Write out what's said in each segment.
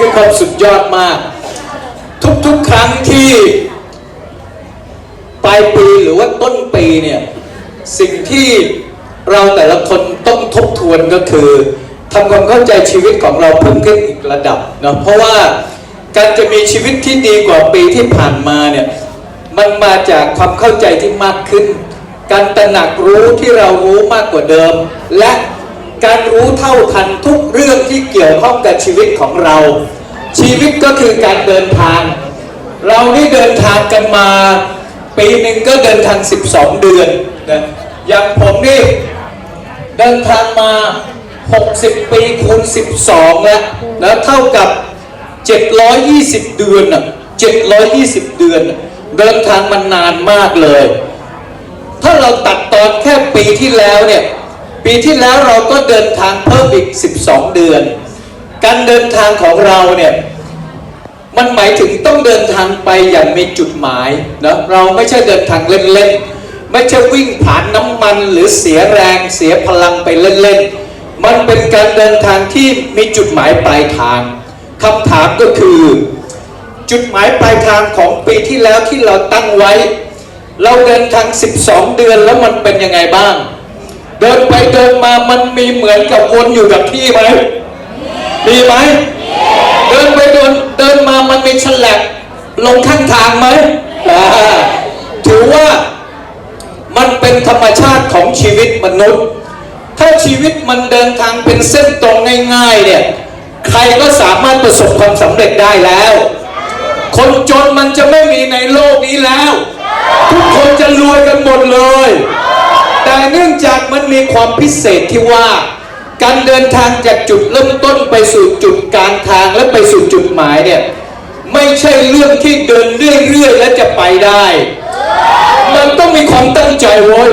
คือความสุดยอดมาก ทุกๆครั้งที่ปลายปีหรือว่าต้นปีเนี่ยสิ่งที่เราแต่ละคนต้องทบทวนก็คือทำความเข้าใจชีวิตของเราเพิ่มขึ้นอีกระดับเนาะเพราะว่าการจะมีชีวิตที่ดีกว่าปีที่ผ่านมาเนี่ยมันมาจากความเข้าใจที่มากขึ้น การตระหนักรู้ที่เรารู้มากกว่าเดิม และ การรู้เท่าทันทุกเรื่องที่เกี่ยวข้องกับชีวิตของเรา ชีวิตก็คือการเดินทาง เรานี่เดินทางกันมา ปีหนึ่งก็เดินทาง 12 เดือนนะอย่างผมนี่เดินทางมา 60 ปีคูณ 12 แล้วนะเท่ากับ 720 เดือนอะ720 เดือนน่ะเดินทางมานานมากเลย ถ้าเราตัดตอนแค่ปีที่แล้วเนี่ย ปีที่แล้วเราก็เดินทางเพิ่มอีก 12 เดือน การเดินทางของเราเนี่ยมันหมายถึงต้องเดินทางไปอย่างมีจุดหมายนะเราไม่ใช่เดินทางเล่นๆ ไม่ใช่วิ่งผ่านน้ำมันหรือเสียแรงเสียพลังไปเล่นๆ มันเป็นการเดินทางที่มีจุดหมายปลายทางคำถามก็คือ จุดหมายปลายทางของปีที่แล้วที่เราตั้งไว้ เราเดินทาง 12 เดือนแล้วมันเป็นยังไงบ้าง เดินไปเดินมามันมีเหมือนกับวนอยู่กับที่ไหมมีไหมเดินไปเดินเดินมามันมีฉลับลงข้างทางไหมถือว่ามันเป็นธรรมชาติของชีวิตมนุษย์ ถ้าชีวิตมันเดินทางเป็นเส้นตรงง่ายๆเนี่ยใครก็สามารถประสบความสำเร็จได้แล้ว คนจนมันจะไม่มีในโลกนี้แล้ว ทุกคนจะรวยกันหมดเลย แต่เนื่องจากมันมีความพิเศษที่ว่า การเดินทางจากจุดเริ่มต้นไปสู่จุดกลางทางและไปสู่จุดหมายเนี่ยไม่ใช่เรื่องที่เดินเรื่อยๆแล้วจะไปได้ มันต้องมีความตั้งใจเว้ย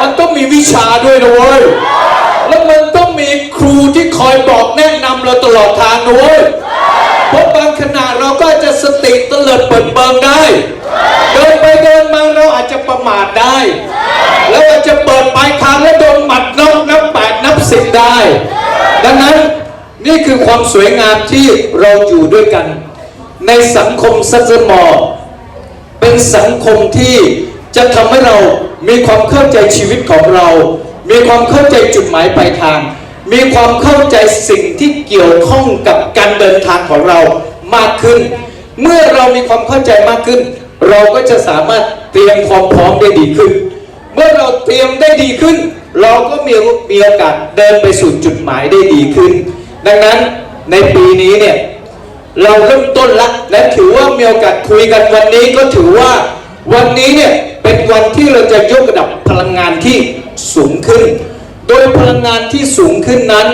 มันต้องมีวิชาด้วยนะเว้ย แล้วมันต้องมีครูที่คอยบอกแนะนำเราตลอดทางนะเว้ย เพราะบางขณะเราก็จะสติเตลิดเปิดเปิงได้ เดินไปเดินมาเราอาจจะประมาทได้ แล้วอาจจะเปิดปลายทางแล้วโดนหมัดนอกนับแปดนับสิบได้ ดังนั้นนี่คือความสวยงามที่เราอยู่ด้วยกัน ในสังคมซัสมอเป็นสังคมที่จะทำให้เรามีความเข้าใจชีวิตของเรา มีความเข้าใจจุดหมายปลายทาง มีความเข้าใจสิ่งที่เกี่ยวข้องกับการเดินทางของเรามากขึ้น เมื่อเรามีความเข้าใจมากขึ้น เราก็จะสามารถเตรียมความพร้อมได้ดีขึ้น เมื่อเราเตรียมได้ดีขึ้น เราก็มีมีโอกาสเดินไปสู่จุดหมายได้ดีขึ้น ดังนั้นในปีนี้เนี่ยเราเริ่มต้นละและถือว่ามีโอกาสคุยกันวันนี้ก็ถือว่าวันนี้เนี่ยเป็นวันที่เราจะยกระดับพลังงานที่สูงขึ้น โดยพลังงานที่สูงขึ้นนั้น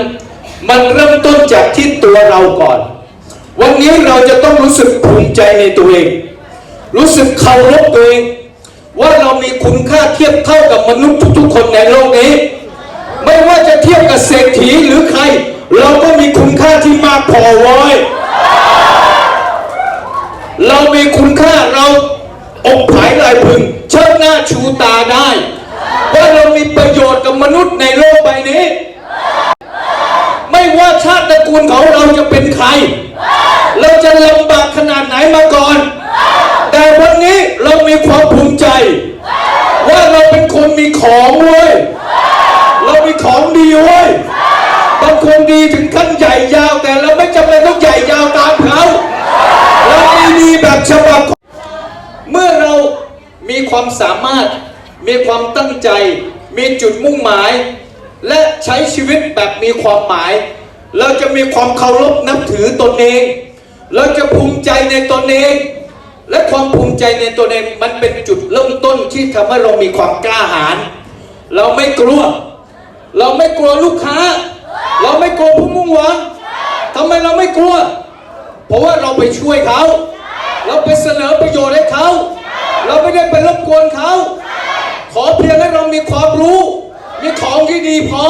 มันเริ่มต้นจากที่ตัวเราก่อน วันนี้เราจะต้องรู้สึกภูมิใจในตัวเอง รู้สึกเคารพตัวเอง ว่าเรามีคุณค่าเทียบเท่ากับมนุษย์ทุกๆ คนในโลกนี้ ไม่ว่าจะเทียบกับเศรษฐีหรือใคร เราก็มีคุณค่าที่มากพอไว้เรามีคุณค่าเราอกผายลายพึงเชิดหน้าชูตาได้ ว่าเรามีประโยชน์กับมนุษย์ในโลกใบนี้ ไม่ว่าชาติตระกูลของเราจะเป็นใคร เราจะลำบากขนาดไหนมาก่อน แต่วันนี้เรามีความภูมิใจ ว่าเราเป็นคนมีของเว้ยเรามีของดีเว้ยบางคนดีถึงขั้นใหญ่ยาวแต่เราไม่จำเป็นต้องใหญ่ยาวตามเขาเราดีดีแบบฉบับเมื่อเรามีความสามารถ มีความตั้งใจ มีจุดมุ่งหมาย และใช้ชีวิตแบบมีความหมาย เราจะมีความเคารพนับถือตนเอง เราจะภูมิใจในตนเอง และความภูมิใจในตนเองมันเป็นจุดเริ่มต้นที่ทำให้เรามีความกล้าหาญเราไม่กลัว เราไม่กลัวลูกค้า เราไม่กลัวผู้มุ่งหวังทำไมเราไม่กลัว เพราะว่าเราไปช่วยเขา เราไปเสนอประโยชน์ให้เขา เราไม่ได้ไปรบกวนเขา ขอเพียงให้เรามีความรู้ มีของที่ดีพอ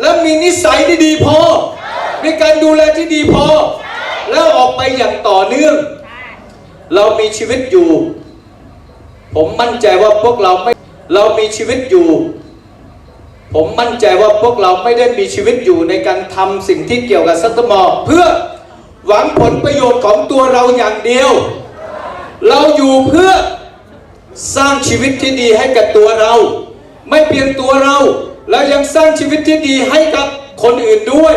และมีนิสัยที่ดีพอ มีการดูแลที่ดีพอ แล้วออกไปอย่างต่อเนื่อง เรามีชีวิตอยู่ ผมมั่นใจว่าพวกเราไม่เรามีชีวิตอยู่ ผมมั่นใจว่าพวกเราไม่ได้มีชีวิตอยู่ในการทำสิ่งที่เกี่ยวกับซัตมอเพื่อหวังผลประโยชน์ของตัวเราอย่างเดียว เราอยู่เพื่อสร้างชีวิตที่ดีให้กับตัวเรา ไม่เพียงตัวเราเรายังสร้างชีวิตที่ดีให้กับคนอื่นด้วย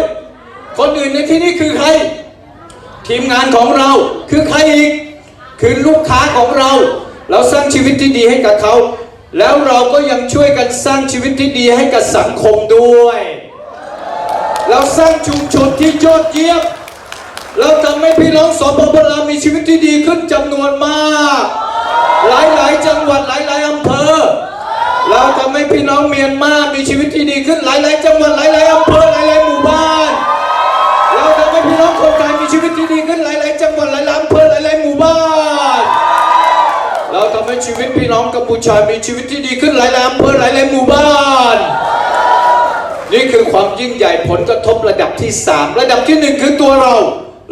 คนอื่นในที่นี้คือใคร ทีมงานของเราคือใครอีก คือลูกค้าของเรา เราสร้างชีวิตที่ดีให้กับเขา แล้วเราก็ยังช่วยกันสร้างชีวิตที่ดีให้กับสังคมด้วย เราสร้างชุมชนที่ยอดเยี่ยมเราทำให้พี่น้องสปปลาวมีชีวิตที่ดีขึ้นจำนวนมาก หลายๆ จังหวัดหลาย ๆอำเภอ เราทำให้พี่น้องเมียนมามีชีวิตที่ดีขึ้นหลาย ๆ จังหวัดหลาย ๆอำเภอหลาย ๆ พี่น้องกัมพูชามีชีวิตที่ดีขึ้นหลายๆอำเภอหลายๆหมู่บ้าน นี่คือความยิ่งใหญ่ผลกระทบระดับที่ 3 ระดับที่ 1 คือตัวเรา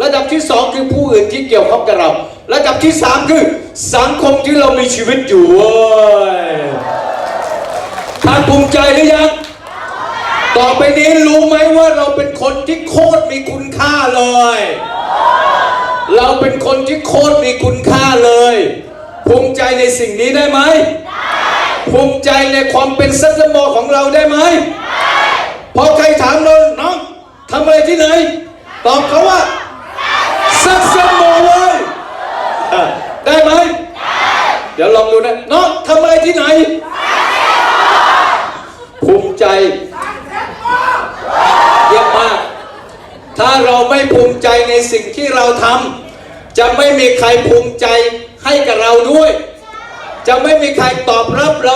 ระดับที่ 2 คือผู้อื่นที่เกี่ยวข้องกับเรา ระดับที่ 3 คือสังคมที่เรามีชีวิตอยู่เว้ยท่านภูมิใจหรือยังต่อไปนี้รู้ไหมว่าเราเป็นคนที่โคตรมีคุณค่าเลย เราเป็นคนที่โคตรมีคุณค่าเลย ภูมิใจในสิ่งนี้ได้ไหมภูมิใจในความเป็นซัสมอของเราได้ไหมพอใครถามเราน้องทำอะไรที่ไหน ตอบเขาว่าซักซักโมเว้ยได้ไหมเดี๋ยวลองดูนะน้องทำอะไรที่ไหน ภูมิใจเยี่ยมมาก ถ้าเราไม่ภูมิใจในสิ่งที่เราทำจะไม่มีใครภูมิใจ ให้กับเราด้วย จะไม่มีใครตอบรับเรา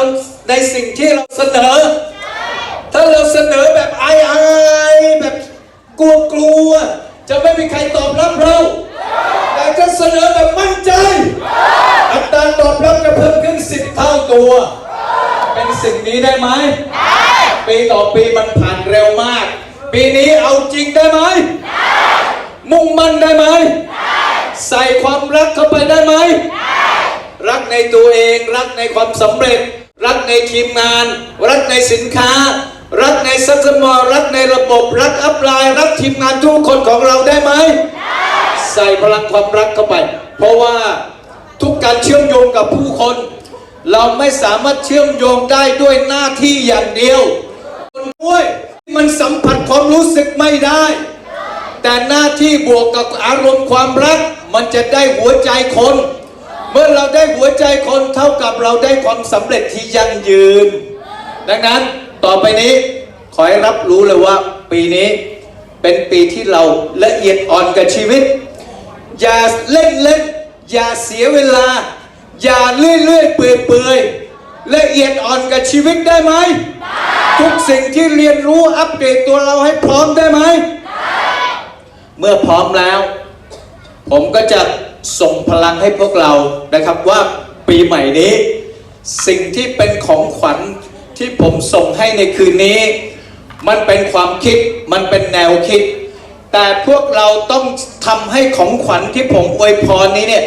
ในสิ่งที่เราเสนอ ถ้าเราเสนอแบบอายอายแบบกลัวกลัว จะไม่มีใครตอบรับเรา แต่จะเสนอแบบมั่นใจ อัตราตอบรับจะเพิ่มขึ้นสิบเท่าตัว เป็นสิ่งนี้ได้ไหมปีต่อปีมันผ่านเร็วมาก ปีนี้เอาจริงได้ไหม มุ่งมั่นได้ไหมใส่ความรักเข้าไปได้ไหม รัก ในตัวเอง รักในความสำเร็จ รักในทีมงาน รักในสินค้า รักในซัสมอรักในระบบ รักอัพไลน์รักทีมงานทุกคนของเราได้ไหมใส่พลังความรักเข้าไป เพราะว่าทุกการเชื่อมโยงกับผู้คน เราไม่สามารถเชื่อมโยงได้ด้วยหน้าที่อย่างเดียวคนด้วยมันสัมผัสความรู้สึกไม่ได้ แต่หน้าที่บวกกับอารมณ์ความรัก มันจะได้หัวใจคน เมื่อเราได้หัวใจคนเท่ากับเราได้ความสำเร็จที่ยั่งยืน ดังนั้นต่อไปนี้ขอให้รับรู้เลยว่าปีนี้เป็นปีที่เราละเอียดอ่อนกับชีวิต อย่าเล่นเล่นอย่าเสียเวลา อย่าเลื่อยเลื่อยเปื่อยเปื่อยละเอียดอ่อนกับชีวิตได้ไหม ทุกสิ่งที่เรียนรู้อัปเดตตัวเราให้พร้อมได้ไหม เมื่อพร้อมแล้ว ผมก็จะ ส่งพลังให้พวกเรานะครับว่าปีใหม่นี้ สิ่งที่เป็นของขวัญที่ผมส่งให้ในคืนนี้ มันเป็นความคิดมันเป็นแนวคิด แต่พวกเราต้องทำให้ของขวัญที่ผมอวยพรนี้เนี่ย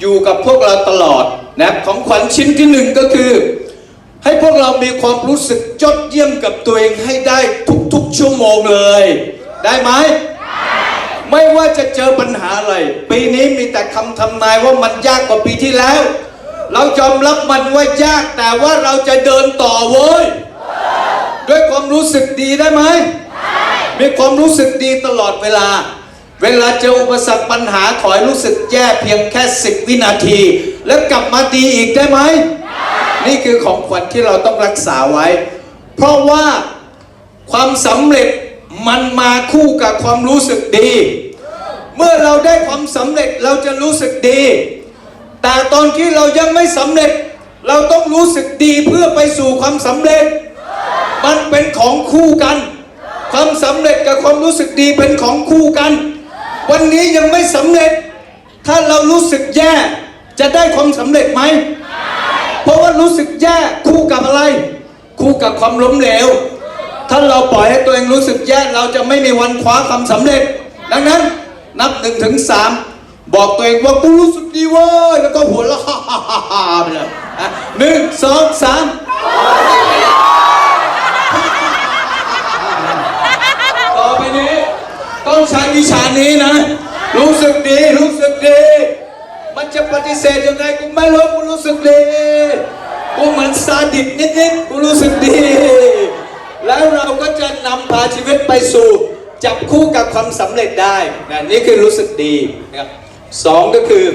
อยู่กับพวกเราตลอดนะของขวัญชิ้นที่หนึ่งก็คือ ให้พวกเรามีความรู้สึกยอดเยี่ยมกับตัวเองให้ได้ทุกๆชั่วโมงเลย ได้ไหม ไม่ว่าจะเจอปัญหาอะไร ปีนี้มีแต่คำทำนายว่ามันยากกว่าปีที่แล้ว เรายอมรับมันว่ายากแต่ว่าเราจะเดินต่อเว้ยด้วยความรู้สึกดีได้ไหมมีความรู้สึกดีตลอดเวลา เวลาเจออุปสรรคปัญหาขอให้รู้สึกแย่เพียงแค่10วินาที แล้วกลับมาดีอีกได้ไหม นี่คือของขวัญที่เราต้องรักษาไว้ เพราะว่าความสำเร็จ มันมาคู่กับความรู้สึกดี เมื่อเราได้ความสำเร็จเราจะรู้สึกดี แต่ตอนที่เรายังไม่สำเร็จ เราต้องรู้สึกดีเพื่อไปสู่ความสำเร็จ มันเป็นของคู่กัน ความสำเร็จกับความรู้สึกดีเป็นของคู่กัน วันนี้ยังไม่สำเร็จ ถ้าเรารู้สึกแย่จะได้ความสำเร็จไหม เพราะว่ารู้สึกแย่คู่กับอะไร คู่กับความล้มเหลว ถ้าเราปล่อยให้ตัวเองรู้สึกแย่เราจะไม่มีวันคว้าความสำเร็จ ดังนั้นนับหนึ่งถึงสามบอกตัวเองว่ากูรู้สึกดีเว้ยแล้วก็หัวเราะไปเลยอะหนึ่งสองสามต่อไปนี้ ต้องใช้วิชานี้นะ รู้สึกดีรู้สึกดี มันจะปฏิเสธยังไงกูไม่รู้กูรู้สึกดีกูเหมือนซาดิสนิดๆกูรู้สึกดี แล้วเราก็จะนำพาชีวิตไปสู่ จับคู่กับความสำเร็จได้นะนี่คือรู้สึกดีนะครับสองก็คือ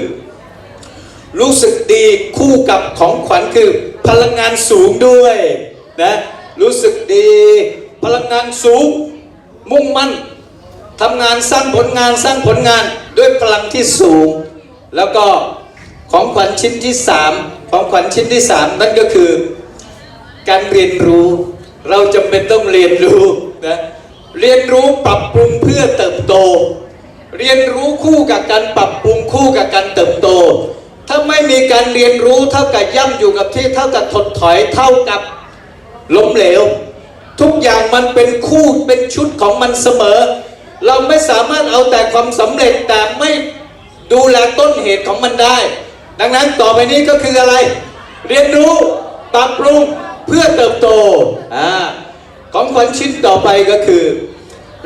รู้สึกดีคู่กับของขวัญคือพลังงานสูงด้วยนะรู้สึกดี พลังงานสูง มุ่งมั่นทำงานสร้างผลงานสร้างผลงานด้วยพลังที่สูง แล้วก็ของขวัญชิ้นที่สามของขวัญชิ้นที่สามนั่นก็คือ การเรียนรู้ เราจำเป็นต้องเรียนรู้นะเรียนรู้ปรับปรุงเพื่อเติบโต เรียนรู้คู่กับการปรับปรุงคู่กับการเติบโต ถ้าไม่มีการเรียนรู้เท่ากับย่ำอยู่กับที่เท่ากับถดถอยเท่ากับล้มเหลว ทุกอย่างมันเป็นคู่เป็นชุดของมันเสมอ เราไม่สามารถเอาแต่ความสำเร็จแต่ไม่ดูแลต้นเหตุของมันได้ ดังนั้นต่อไปนี้ก็คืออะไร เรียนรู้ปรับปรุง เพื่อเติบโตอ่าของขวัญชิ้นต่อไปก็คือ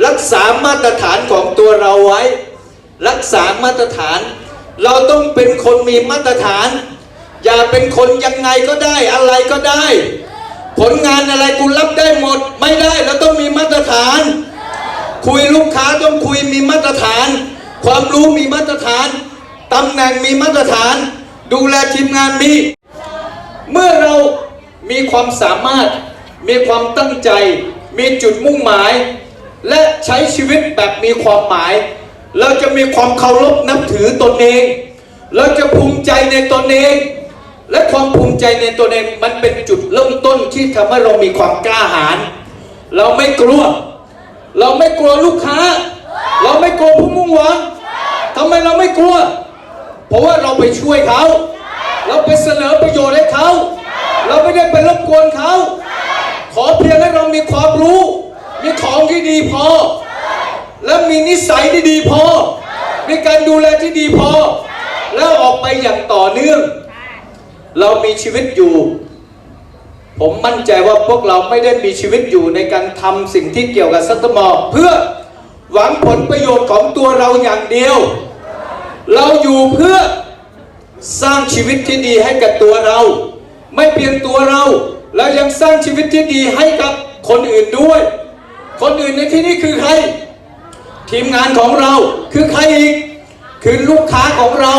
รักษามาตรฐานของตัวเราไว้ รักษามาตรฐาน เราต้องเป็นคนมีมาตรฐาน อย่าเป็นคนยังไงก็ได้อะไรก็ได้ ผลงานอะไรกูรับได้หมด ไม่ได้เราต้องมีมาตรฐาน คุยลูกค้าต้องคุยมีมาตรฐาน ความรู้มีมาตรฐานตำแหน่งมีมาตรฐาน ดูแลทีมงานมี เมื่อเรา มีความสามารถ มีความตั้งใจ มีจุดมุ่งหมาย และใช้ชีวิตแบบมีความหมาย เราจะมีความเคารพนับถือตนเอง เราจะภูมิใจในตนเอง และความภูมิใจในตนเองมันเป็นจุดเริ่มต้นที่ทำให้เรามีความกล้าหาญเราไม่กลัว เราไม่กลัวลูกค้า เราไม่กลัวผู้มุ่งหวังทำไมเราไม่กลัว เพราะว่าเราไปช่วยเขา เราไปเสนอประโยชน์ให้เขา เราไม่ได้ไปรบกวนเขา ขอเพียงให้เรามีความรู้ มีของที่ดีพอ และมีนิสัยที่ดีพอ มีการดูแลที่ดีพอ แล้วออกไปอย่างต่อเนื่อง เรามีชีวิตอยู่ ผมมั่นใจว่าพวกเราไม่ได้มีชีวิตอยู่ในการทำสิ่งที่เกี่ยวกับซัตเตอร์มอลเพื่อหวังผลประโยชน์ของตัวเราอย่างเดียว เราอยู่เพื่อสร้างชีวิตที่ดีให้กับตัวเรา ไม่เพียงตัวเราเรายังสร้างชีวิตที่ดีให้กับคนอื่นด้วย คนอื่นในที่นี้คือใคร ทีมงานของเราคือใครอีก คือลูกค้าของเรา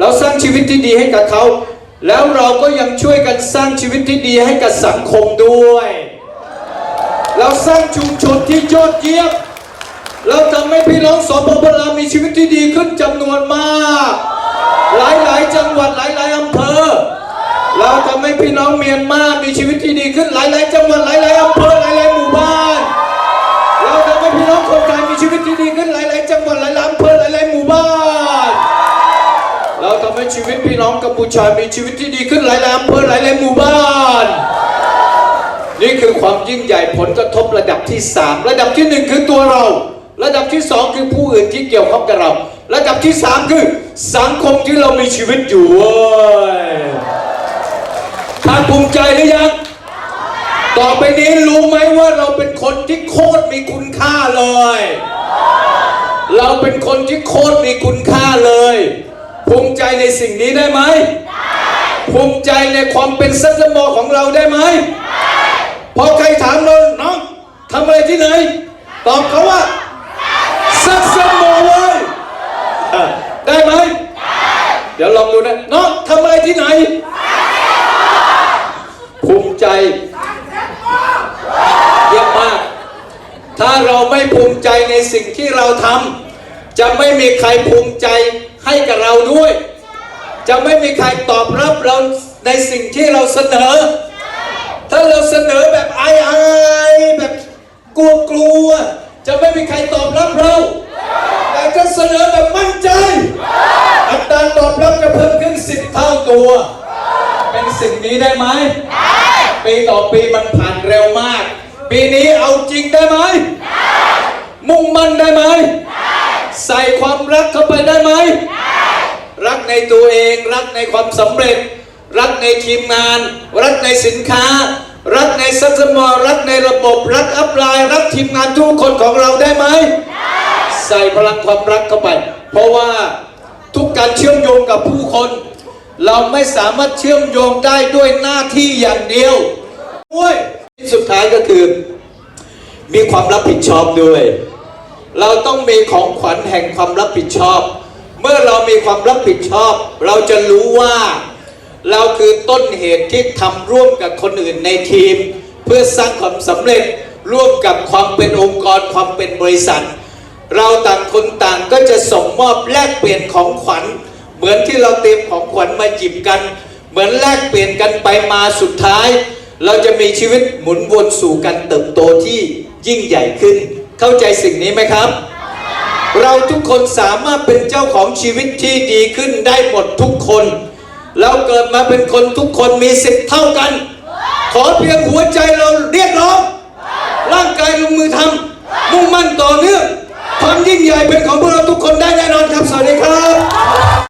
เราสร้างชีวิตที่ดีให้กับเขา แล้วเราก็ยังช่วยกันสร้างชีวิตที่ดีให้กับสังคมด้วย เราสร้างชุมชนที่ยอดเยี่ยมเราทำให้พี่น้องสปปลาวมีชีวิตที่ดีขึ้นจำนวนมาก หลายๆ จังหวัดหลาย เราทำให้พี่น้องเมียนมามีชีวิตที่ดีขึ้นหลาย ๆ จังหวัดหลาย ๆอำเภอหลาย ๆ หมู่บ้าน เราทำให้พี่น้องคนไทยมีชีวิตที่ดีขึ้นหลาย ๆ จังหวัดหลาย ๆอำเภอหลาย ๆ หมู่บ้าน เราทำให้ชีวิตพี่น้องกัมพูชามีชีวิตที่ดีขึ้นหลาย ๆอำเภอหลาย ๆ หมู่บ้าน นี่คือความยิ่งใหญ่ผลกระทบระดับที่ 3 ระดับที่ 1 คือตัวเรา ระดับที่ 2 คือผู้อื่นที่เกี่ยวข้องกับเรา ระดับที่ 3 คือสังคมที่เรามีชีวิตอยู่เว้ย ท่านภูมิใจหรือยัง ต่อไปนี้รู้ไหมว่าเราเป็นคนที่โคตรมีคุณค่าเลย เราเป็นคนที่โคตรมีคุณค่าเลย ภูมิใจในสิ่งนี้ได้ไหม ภูมิใจในความเป็นซัสมอของเราได้ไหม พอใครถามเราน้องทำอะไรที่ไหน ตอบเขาว่าซักซักโมเว้ยได้ไหม เดี๋ยวลองดูนะน้องทำอะไรที่ไหน ภูมิใจเยี่ยมมาก ถ้าเราไม่ภูมิใจในสิ่งที่เราทำจะไม่มีใครภูมิใจให้กับเราด้วย จะไม่มีใครตอบรับเราในสิ่งที่เราเสนอ ถ้าเราเสนอแบบอายอายแบบกลัวกลัวๆจะไม่มีใครตอบรับเราแต่จะเสนอแบบมั่นใจ อัตราตอบรับจะเพิ่มขึ้นสิบเท่าตัว เป็นสิ่งนี้ได้ไหม ปีต่อปีมันผ่านเร็วมาก ปีนี้เอาจริงได้ไหมมุ่งมั่นได้ไหมใส่ความรักเข้าไปได้ไหมรักในตัวเองรักในความสำเร็จ รักในทีมงาน รักในสินค้า รักในซัสมอรักในระบบรักอัพไลน์รักทีมงานทุกคนของเราได้ไหมใส่พลังความรักเข้าไป เพราะว่าทุกการเชื่อมโยงกับผู้คน เราไม่สามารถเชื่อมโยงได้ด้วยหน้าที่อย่างเดียว ด้วยสุดท้ายก็คือ มีความรับผิดชอบด้วย เราต้องมีของขวัญแห่งความรับผิดชอบ เมื่อเรามีความรับผิดชอบ เราจะรู้ว่า เราคือต้นเหตุที่ทำร่วมกับคนอื่นในทีม เพื่อสร้างความสำเร็จร่วมกับความเป็นองค์กรความเป็นบริษัท เราต่างคนต่างก็จะส่งมอบแลกเปลี่ยนของขวัญ เหมือนที่เราเตรียมของขวัญมาหยิบกัน เหมือนแลกเปลี่ยนกันไปมาสุดท้าย เราจะมีชีวิตหมุนวนสู่การเติบโตที่ยิ่งใหญ่ขึ้น เข้าใจสิ่งนี้ไหมครับ เราทุกคนสามารถเป็นเจ้าของชีวิตที่ดีขึ้นได้หมดทุกคน เราเกิดมาเป็นคนทุกคนมีสิทธิ์เท่ากัน ขอเพียงหัวใจเราเรียกร้องร่างกายลงมือทำมุ่งมั่นต่อเนื่องความยิ่งใหญ่เป็นของพวกเราทุกคนได้แน่นอนครับ